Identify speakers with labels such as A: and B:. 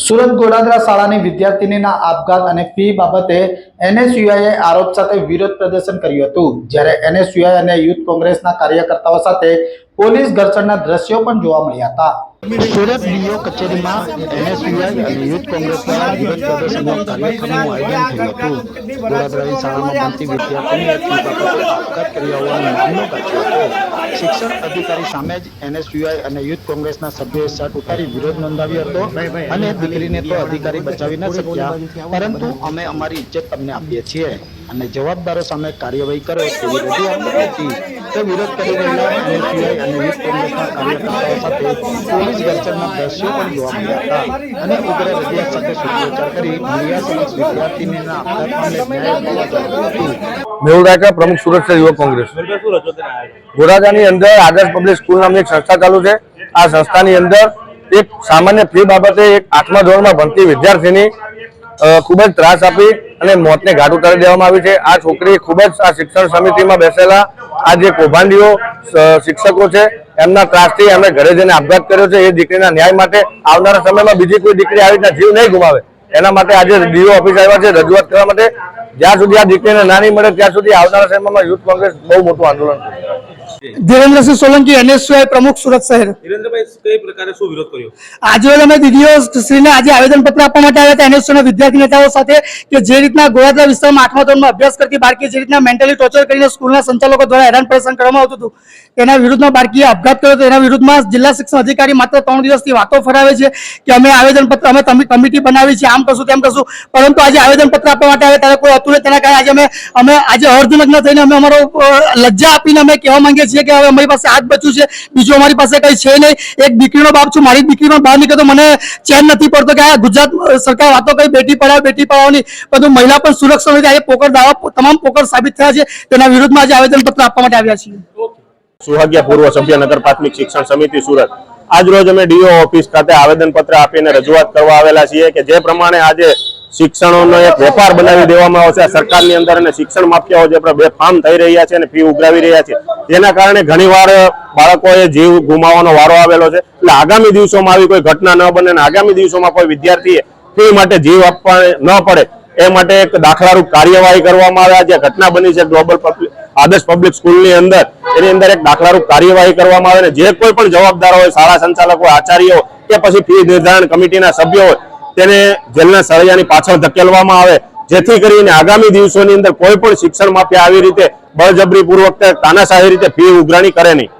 A: સુરત ગોડાદરા શાળાની વિદ્યાર્થીનીના આપઘાત અને ફી બાબતે એનએસયુઆઈએ આરોપ સાથે વિરોધ પ્રદર્શન કર્યું હતું. જ્યારે એનએસયુઆઈ અને યુથ કોંગ્રેસના કાર્યકર્તાઓ સાથે પોલીસ ઘર્ષણના દ્રશ્યો પણ જોવા મળ્યા હતા. સુરત ડીઓ કચેરીમાં એનએસયુઆઈ અને યુથ કોંગ્રેસ દ્વારા વિરોધ પ્રદર્શનનો કાર્યક્રમનું આયોજન થયું હતું. ગોડાદરાની શાળામાં ભણતી વિદ્યાર્થીની આપઘાત કર્યા હોવાનો મામલો ગાજ્યો હતો. શિક્ષણ અધિકારી સામે જ એનએસયુઆઈ અને યુથ કોંગ્રેસના સભ્યોએ શર્ટ ઉતારી વિરોધ નોંધાવ્યો હતો અને દીકરીને તો અધિકારી બચાવી ન શક્યા. પરંતુ અમે અમારી ઇજ્જત તમને આપીએ છીએ અને જવાબદારો સામે કાર્યવાહી કરો તેવી રજૂઆત હતી તે વિરોધ કરી રહેલા અને યુથ કોંગ્રેસના કાર્યકર્તાઓ સાથે પોલીસ ઘર્ષણના દ્રશ્યો પણ જોવા મળ્યા હતા. અને ઉગ્ર રજૂઆત સાથે સૂત્રોચ્ચાર કરી મીડિયા સમક્ષ વિદ્યાર્થીનીના આપઘાત મામલે ન્યાય અપાવવા હતું.
B: મેહુલ પ્રમુખ સુરક્ષા યુવક કોંગ્રેસ. ગોરાજાની અંદર આદર્શ પબ્લિક સ્કૂલ નામની એક સંસ્થા ચાલુ છે. આ સંસ્થાની અંદર એક સામાન્ય ફી બાબતે એક આઠમા ધોરણમાં ભણતી વિદ્યાર્થીની ખૂબ જ ત્રાસ આપી અને મોતને ઘાટ ઉતારી દેવામાં આવી છે. આ છોકરી ખૂબ જ આ શિક્ષણ સમિતિમાં બેસેલા. આ જે કૌભાંડીઓ શિક્ષકો છે, એમના ત્રાસથી એમણે ઘરે જઈને આપઘાત કર્યો છે. એ દીકરીના ન્યાય માટે આવનારા સમયમાં બીજી કોઈ દીકરી આવી રીતના જીવ નહીં ગુમાવે. એના માટે આજે ડીઓ ઓફિસ આવ્યા છે રજૂઆત કરવા માટે. જ્યાં સુધી આ દીકરીને ના મળે, ત્યાં સુધી આવનારા સમયમાં યુથ કોંગ્રેસ બહુ મોટું આંદોલન કરશે
C: ધીરેન્દ્રસિંહ સોલંકી એનએસયુઆઈ પ્રમુખ સુરત શહેર.
D: ધીરેન્દ્રભાઈ કઈ પ્રકારે શું વિરોધ કર્યો?
C: આજે અમે દીદીઓ શ્રીને આજે આવેદનપત્ર આપવા માટે આવ્યા હતા એનએસયુના વિદ્યાર્થી નેતાઓ સાથે કે જે રીતના ગોળાદરા વિસ્તારમાં આઠમા ધોરણમાં અભ્યાસ કરતી બાળકી જે રીતના મેન્ટલી ટોર્ચર કરીને સ્કૂલના સંચાલકો દ્વારા હેરાન પરેશાન કરવામાં આવતું હતું તેના વિરુદ્ધમાં બાળકીએ આપઘાત કર્યો હતો. એના વિરુદ્ધમાં જિલ્લા શિક્ષણ અધિકારી માત્ર ત્રણ દિવસથી વાતો ફરાવે છે કે અમે આવેદનપત્ર અમે કમિટી બનાવી છે આમ કરશું તેમ કરશું પરંતુ આજે આવેદનપત્ર આપવા માટે આવ્યા ત્યારે કોઈ હતું નહીં. તેના કારણે આજે અમે અમે આજે અર્ધનગ્ન થઈને અમે અમારો લજ્જા આપીને અમે કહેવા માંગીએ છીએ કે હવે અમારી પાસે હાથ બચ્યું છે? બીજું અમારી પાસે કઈ છે નહીં? એક દીકરીનો બાપ છું, મારી દીકરીમાં બહાર નીકળે મને ચેન નથી પડતો કે આ ગુજરાત સરકાર વાતો કઈ બેટી પઢાઓ બેટી પઢાઓની બધું મહિલા પણ સુરક્ષા નથી આજે પોકર દાવા તમામ પોકર સાબિત થયા છે. તેના વિરુદ્ધમાં આજે આવેદનપત્ર આપવા માટે આવ્યા છીએ.
E: સુહાગ્યા પૂર્વ સભ્ય નગર પ્રાથમિક શિક્ષણ સમિતિ સુરત. આજ રોજ અમે ડીઓ ઓફિસ ખાતે આવેદનપત્ર આપીને રજૂઆત કરવા આવેલા છીએ કે જે પ્રમાણે આજે શિક્ષણોનો એક વેપાર બનાવી દેવામાં આવશે. સરકારની અંદર અને શિક્ષણ માફિયાઓ જે બે ફાર્મ થઈ રહ્યા છે અને ફી ઉઘરાવી રહ્યા છે. જેના કારણે ઘણીવાર બાળકોએ જીવ ગુમાવવાનો વારો આવેલો છે. એટલે આગામી દિવસોમાં આવી કોઈ ઘટના ન બને અને આગામી દિવસોમાં કોઈ વિદ્યાર્થીએ ફી માટે જીવ આપવા ન પડે, એ માટે એક દાખલારૂપ કાર્યવાહી કરવામાં આવે. જે ઘટના બની છે ગ્લોબલ પબ્લિક, આદર્શ પબ્લિક સ્કૂલની અંદર. એની અંદર એક દાખલારૂપ કાર્યવાહી કરવામાં આવે અને જે કોઈ પણ જવાબદાર હોય, શાળા સંચાલકો, આચાર્યો કે પછી ફી નિર્ધારણ કમિટીના સભ્યો હોય, તેને જેલના સળિયાની પાછળ ધકેલવામાં આવે. જેથી કરીને આગામી દિવસોની અંદર કોઈ પણ શિક્ષણ માફિયા આવી રીતે બળજબરી પૂર્વક તાનાશાહી રીતે ફી ઉઘરાણી કરે નહીં.